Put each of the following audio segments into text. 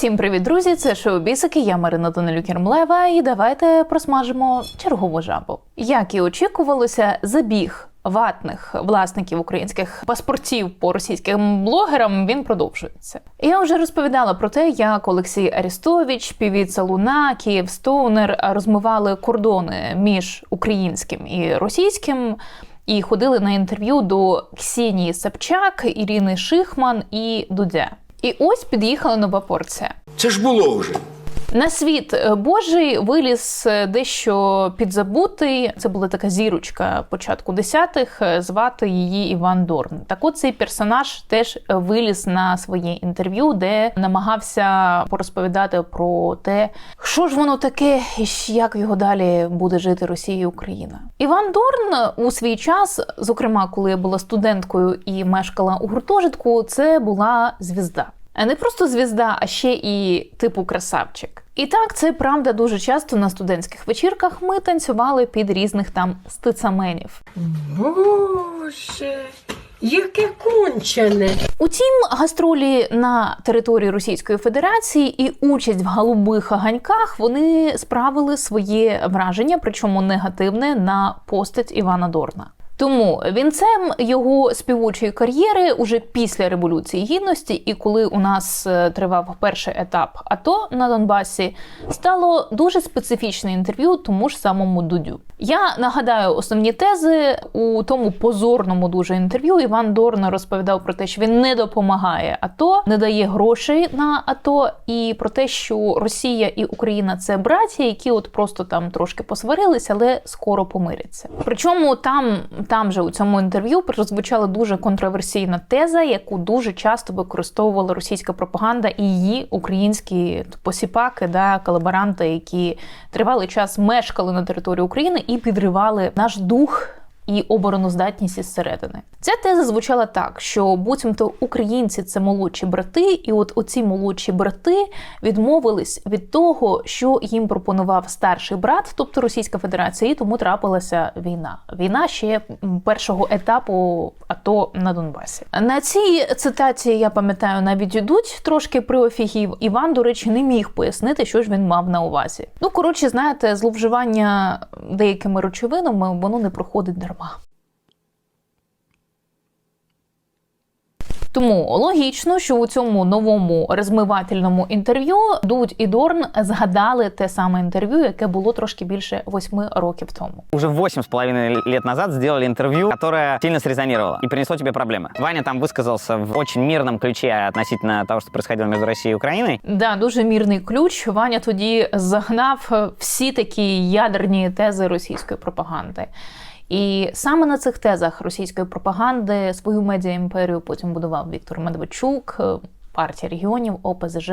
Всім привіт, друзі! Це шоу Бісики. Я Марина Данилюк Єрмлева, і давайте просмажимо чергову жабу. Як і очікувалося, забіг ватних власників українських паспортів по російським блогерам він продовжується. Я вже розповідала про те, як Олексій Арістович, Півіца Луна, Київ Стоунер розмивали кордони між українським і російським. І ходили на інтерв'ю до Ксенії Собчак, Ірини Шихман і Дудя. І ось під'їхала нова порція. Це ж було вже. На світ е, Божий виліз е, дещо підзабутий. Це була така зірочка початку десятих. е, Звати її Іван Дорн. Так от цей персонаж теж виліз на своє інтерв'ю, де намагався порозповідати про те, що ж воно таке, і як його далі буде жити Росія і Україна. Іван Дорн у свій час, зокрема, коли я була студенткою і мешкала у гуртожитку, це була звізда. Не просто звізда, а ще і типу красавчик. І так, це правда дуже часто на студентських вечірках ми танцювали під різних там стицаменів. Боже, яке кончене. Утім, гастролі на території Російської Федерації і участь в голубих ганьках вони справили своє враження, причому негативне на постать Івана Дорна. Тому вінцем його співочої кар'єри уже після революції гідності, і коли у нас е, тривав перший етап АТО на Донбасі, стало дуже специфічне інтерв'ю тому ж самому Дудю. Я нагадаю основні тези у тому позорному дуже інтерв'ю. Іван Дорн розповідав про те, що він не допомагає АТО, не дає грошей на АТО, і про те, що Росія і Україна це браті, які от просто там трошки посварилися, але скоро помиряться. Причому там, там же у цьому інтерв'ю прозвучала дуже контроверсійна теза, яку дуже часто використовувала російська пропаганда і її українські посіпаки, да, колаборанти, які тривалий час мешкали на території України і підривали наш дух. І обороноздатність із середини. Ця теза звучала так, що буцімто українці це молодші брати, і от оці молодші брати відмовились від того, що їм пропонував старший брат, тобто Російська Федерація, і тому трапилася війна. Війна ще першого етапу АТО на Донбасі. На цій цитації я пам'ятаю навіть ідуть трошки приофігів. Іван, до речі, не міг пояснити, що ж він мав на увазі. Ну коротше, знаєте, зловживання деякими речовинами воно не проходить дарма. Тому логічно, що у цьому новому розмивательному інтерв'ю Дудь і Дорн згадали те саме інтерв'ю, яке було трошки більше восьми років тому. Уже восемь с половиной лет назад сделали интервью, которое сильно срезонировало и принесло тебе проблемы. Ваня там высказался в очень мирном ключе относительно того, что происходило между Россией и Украиной. Да, дуже мірний ключ. Ваня тоді загнав всі такі ядерні тези російської пропаганди. І саме на цих тезах російської пропаганди свою медіа імперію потім будував Віктор Медведчук, е, партія регіонів, ОПЗЖ.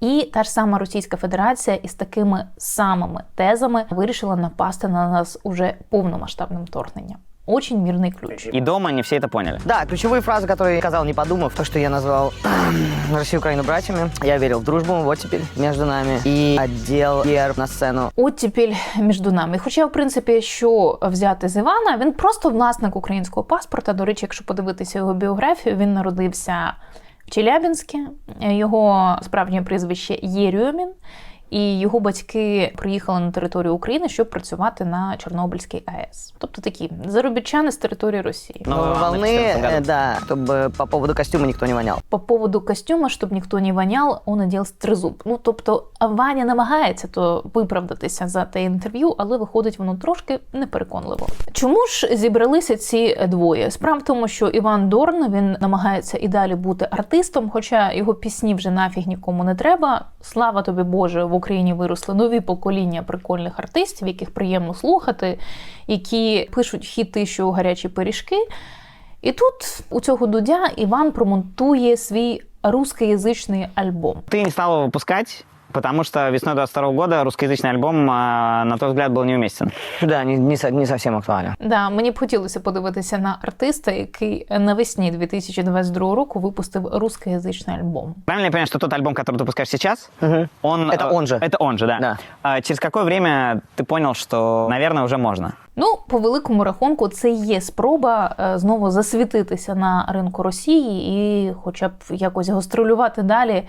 І та ж сама Російська Федерація із такими самими тезами вирішила напасти на нас уже повномасштабним вторгненням Очень мірний ключ. И дома не все это поняли. Да, ключевые фразы, которые я сказал, не подумав, то, что я назвал Россию и Украину братьями. Я верил в дружбу, вот теперь между нами. И отдел герб на сцену. Оттепіль між нами. Хоча, в принципі, що взяти з Івана, він просто власник українського паспорта. До речі, якщо подивитися його біографію, він народився в Челябінську. Його справжнє прізвище Єрьомін. І його батьки приїхали на територію України, щоб працювати на Чорнобильській АЕС. Тобто такі заробітчани з території Росії. Ну, Новой волны, волны, 14 году. э, да, чтобы по поводу костюма никто не вонял. По поводу костюма, щоб ніхто не вонял, он одел стризуб. Ну тобто Ваня намагається то виправдатися за те інтерв'ю, але виходить воно трошки непереконливо. Чому ж зібралися ці двоє? Справа в тому, що Іван Дорн він намагається і далі бути артистом, хоча його пісні вже нафіг нікому не треба. Слава тобі Боже, в Україні виросли нові покоління прикольних артистів, яких приємно слухати, які пишуть хіти, що гарячі пиріжки. І тут у цього дудя Іван промонтує свій русскоязичний альбом. Ты не стала выпускать, потому что весной 22 года русскоязычный альбом, а, на твой взгляд, был неуместен. Да, не, не, со- не совсем актуально. Да, мені б хотілося подивитися на артиста, який навесні 2022 року випустив рускоязичний альбом. Правильно я понимаю, что тот альбом, который ты выпускаешь сейчас, Мгм. он... Это э, он же. Это он же, да. Да. А через какое время ты понял, что, наверное, уже можно? Ну, по великому рахунку, це є спроба е, знову засвітитися на ринку Росії і, хоча б якось гастролювати далі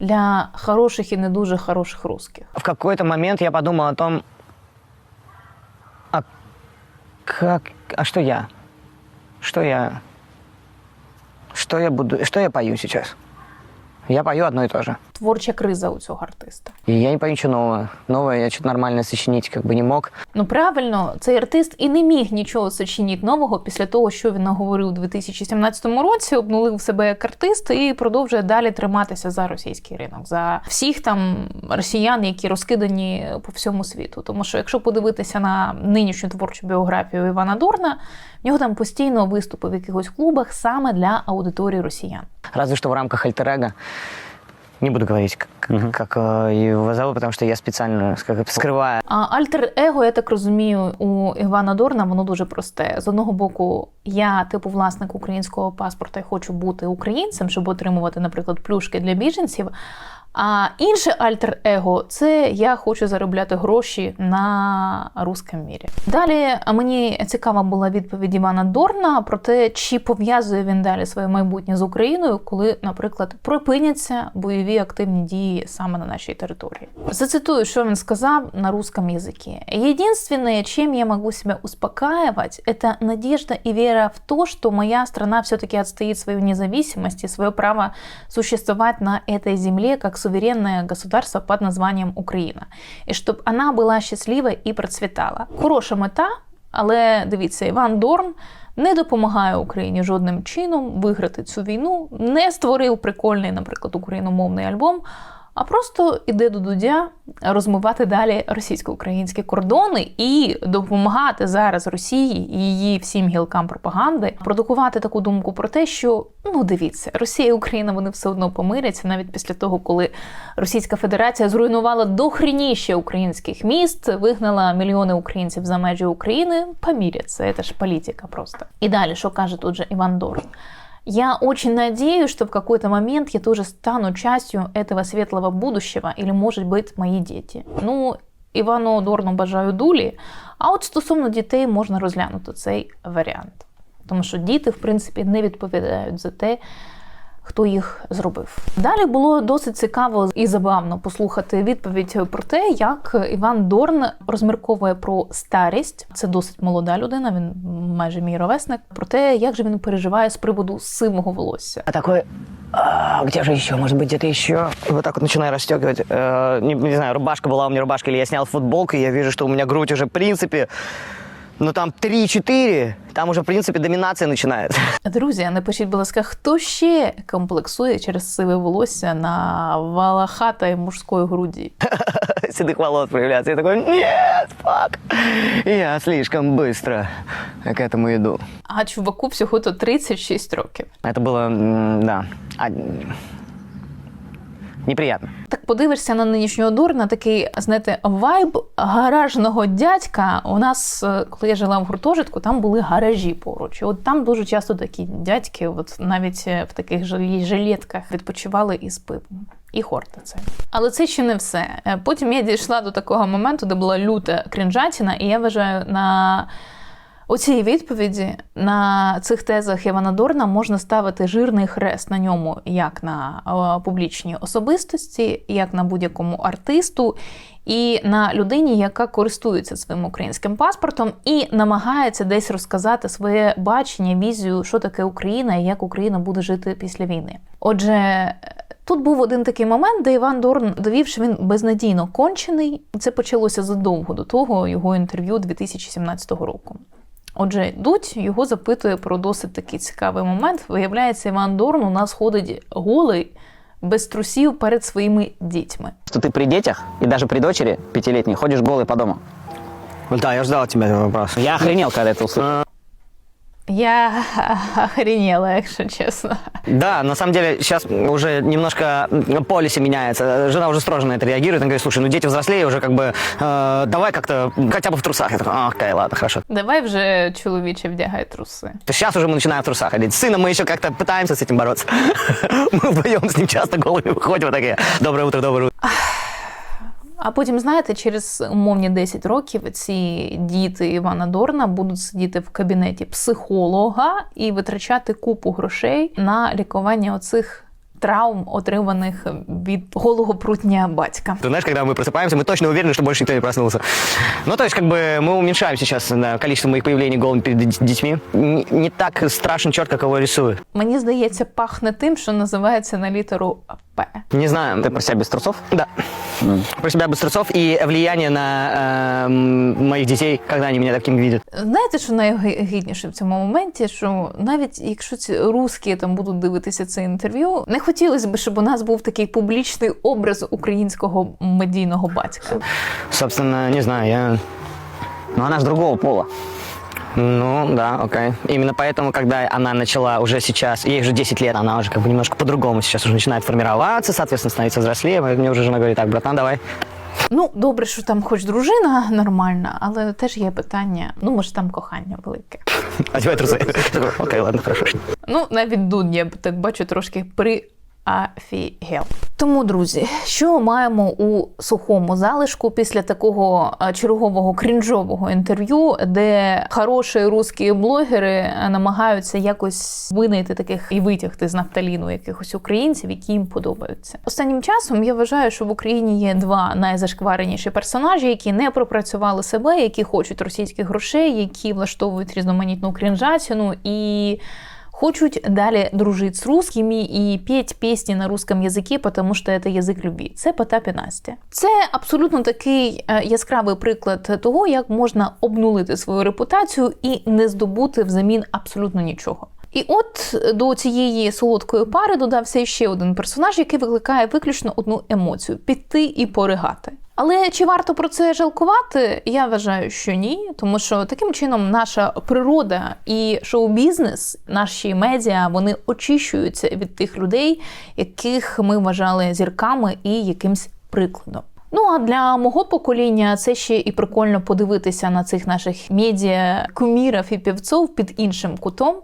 Для хороших і не дуже хороших русських. В какой-то момент я подумал о том, а как, а что я? Что я? Что я буду, что я пою сейчас? Я пою одно и то же. Творча криза у цього артиста. Я не пою ничего нового. Новое я что-то нормально сочинить как бы не мог. Ну правильно, цей артист і не міг нічого сочинити нового після того, що він наговорив у 2017 році, обнулив себе як артист і продовжує далі триматися за російський ринок, за всіх там росіян, які розкидані по всьому світу. Тому що якщо подивитися на нинішню творчу біографію Івана Дорна, в нього там постійно виступи в якихось клубах саме для аудиторії росіян. Разве что в рамках альтер Не буду говорить, как, как э, его зовут, потому что я специально как, бы скрываю. А альтер-его, я так розумію, у Івана Дорна воно дуже просте. З одного боку, я, типу, власник українського паспорта і хочу бути українцем, щоб отримувати, наприклад, плюшки для біженців. А інше альтер-его це я хочу заробляти гроші на русском мірі. Далі а мені цікава була відповідь Івана Дорна про те, чи пов'язує він далі своє майбутнє з Україною, коли, наприклад, припиняться бойові активні дії саме на нашій території. Зацитую, що він сказав на русском языке. Единственное, чем я могу себя успокаивать, это надежда и вера в то, что моя страна все-таки отстоит свою независимость и свое право существовать на этой земле как суверенное государство под названием Украина. И чтобы она была счастлива и процветала. Хороша мета, але дивіться, Іван Дорн не допомагає Україні жодним чином виграти цю війну, не створив прикольний, наприклад, україномовний альбом, а просто іде до Дудя розмивати далі російсько-українські кордони і допомагати зараз Росії і її всім гілкам пропаганди продукувати таку думку про те, що ну дивіться, Росія і Україна вони все одно помиряться навіть після того, коли Російська Федерація зруйнувала дохреніще українських міст, вигнала мільйони українців за межі України. Поміряться, це ж політика просто. І далі, що каже тут же Іван Дорн? Я очень надеюсь, что в какой-то момент я тоже стану частью этого светлого будущего, или, может быть, мои дети. Ну, Івану Дорну бажаю дулі. А от стосовно дітей можна розглянути цей варіант. Тому що діти, в принципі, не відповідають за те, хто їх зробив. Далі було досить цікаво і забавно послухати відповідь про те, як Іван Дорн розмірковує про старість. Це досить молода людина, він майже мій ровесник. Про те, як же він переживає з приводу сивого волосся. А такой, «А, где же еще? Может быть, где-то еще? И вот так вот начинаю расстегивать. Э, не, не знаю, рубашка была у меня рубашка, или я снял футболку, и я вижу, что у меня грудь уже, в принципе, ну там 3-4, там уже, в принципе, доминация начинается. Друзі, напишіть, будь ласка, хто ще комплексує через сиве волосся на валахатай мужської груді? Седых волос появляется. Я такой, нет, фак. Я слишком быстро к этому иду. А чуваку всього-то 36 років. Это было, м, да, а, неприятно. Так подивишся на нинішнього Дорна, такий, знаєте, вайб гаражного дядька. У нас, е, коли я жила в гуртожитку, там були гаражі поруч. От там дуже часто такі дядьки, от навіть е, в таких жилетках відпочивали із пивом. І хорта це. Але це ще не все. Е, Потім я дійшла до такого моменту, де була люта крінжатіна, і я вважаю, на у цій відповіді на цих тезах Івана Дорна можна ставити жирний хрест на ньому як на публічній особистості, як на будь-якому артисту, і на людині, яка користується своїм українським паспортом і намагається десь розказати своє бачення, візію, що таке Україна і як Україна буде жити після війни. Отже. Тут був один такий момент, де Іван Дорн довів, що він безнадійно кончений. Це почалося задовго до того його інтерв'ю 2017 року. Отже, Дудь його запитує про досить такий цікавий момент. Виявляється, Іван Дорн у нас ходить голий, без трусів перед своїми дітьми. Что ты при детях и даже при дочери пятилетней ходишь голый по дому. Да, я ждал от тебя этого вопроса. Я охренел, когда это услышал. Я охренела, якщо чесно. Да, на самом деле сейчас уже немножко полиси меняется. Жена уже строже на это реагирует. Она говорит, слушай, ну дети взрослее уже как бы, э, давай как-то хотя бы в трусах. Я такой, а, окей, ладно, хорошо. Давай вже чоловіче вдягай труси. Сейчас уже мы начинаем в трусах ходить. С сыном мы еще как-то пытаемся с этим бороться. Мы вдвоем с ним часто голыми выходим, вот такие, доброе утро, доброе утро. А потім, знаєте, через умовні 10 років ці діти Івана Дорна будуть сидіти в кабінеті психолога і витрачати купу грошей на лікування оцих травм, отриманих від голого прутня батька. Ты знаешь, когда мы просыпаемся, мы точно уверены, что больше никто не проснулся. Ну, то есть, как бы, мы уменьшаем сейчас на количество моих появлений голыми перед д- детьми. Н- Не так страшен черт, как его рисуют. Мені здається, пахне тим, що називається на літеру П. Не знаю. Ты про себя без трусов? Да. Про себя без трусов и влияние на э, м, моих детей, когда они меня таким видят. Знаєте, що найгідніше в цьому моменті? Що навіть якщо ці русські там будуть дивитися це інтерв'ю, не хотілося б, щоб у нас був такий публічний образ українського медійного батька. Собственно, не знаю, я... Но она с другого пола. Ну, да, окей. Именно поэтому, когда она начала уже сейчас, ей уже 10 лет, она уже как бы немножко по-другому сейчас уже начинает формироваться, соответственно, становиться взрослее. Мне уже жена говорит, так, братан, давай. Ну, добре, що там хоч дружина нормальна, але теж є питання. Ну, може, там кохання велике. Одевай трусы. Такой, Окей, ладно, хорошо. Ну, навіть Дунь, я б так бачу, трошки при. Афігел. Тому, друзі, що маємо у сухому залишку після такого е, чергового крінжового інтерв'ю, де хороші русські блогери е, намагаються якось винайти таких і витягти з нафталіну якихось українців, які їм подобаються. Останнім часом я вважаю, що в Україні є два найзашквареніші персонажі, які не пропрацювали себе, які хочуть російських грошей, які влаштовують різноманітну крінжатину і хочуть далі дружить с русскими і петь пісні на русском язикі, тому що це язик любі. Це Потап і Настя. Це абсолютно такий е, яскравий приклад того, як можна обнулити свою репутацію і не здобути взамін абсолютно нічого. І от до цієї солодкої пари додався ще один персонаж, який викликає виключно одну емоцію піти і поригати. Але чи варто про це жалкувати? Я вважаю, що ні, тому що таким чином наша природа і шоу-бізнес, наші медіа, вони очищуються від тих людей, яких ми вважали зірками і якимсь прикладом. Ну а для мого покоління це ще і прикольно подивитися на цих наших медіа кумірів і півців під іншим кутом.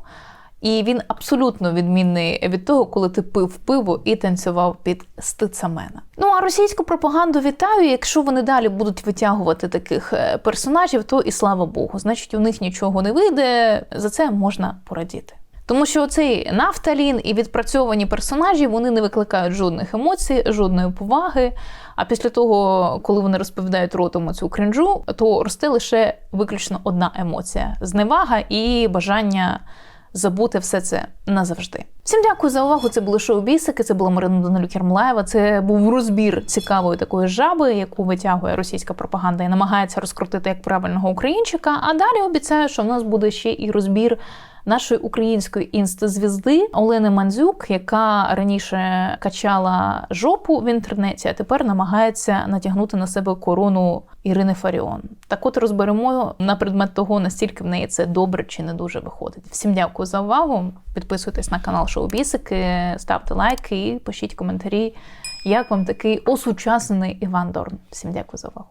І він абсолютно відмінний від того, коли ти пив пиво і танцював під стицамена. Ну а російську пропаганду вітаю. Якщо вони далі будуть витягувати таких е, персонажів, то і слава Богу, значить, у них нічого не вийде. За це можна порадіти. Тому що цей нафталін і відпрацьовані персонажі вони не викликають жодних емоцій, жодної поваги. А після того, коли вони розповідають ротом цю крінжу, то росте лише виключно одна емоція: зневага і бажання забути все це назавжди. Всім дякую за увагу. Це були шоу бісики. Це була Марина Данилюк Ярмолаєва. Це був розбір цікавої такої жаби, яку витягує російська пропаганда і намагається розкрутити як правильного українчика. А далі обіцяю, що в нас буде ще і розбір. Нашої української інстазвізди Олени Мандзюк, яка раніше качала жопу в інтернеті, а тепер намагається натягнути на себе корону Ірини Фаріон. Так от розберемо на предмет того, настільки в неї це добре чи не дуже виходить. Всім дякую за увагу. Підписуйтесь на канал Шоу Бісики, ставте лайки і пишіть коментарі, як вам такий осучаснений Іван Дорн. Всім дякую за увагу.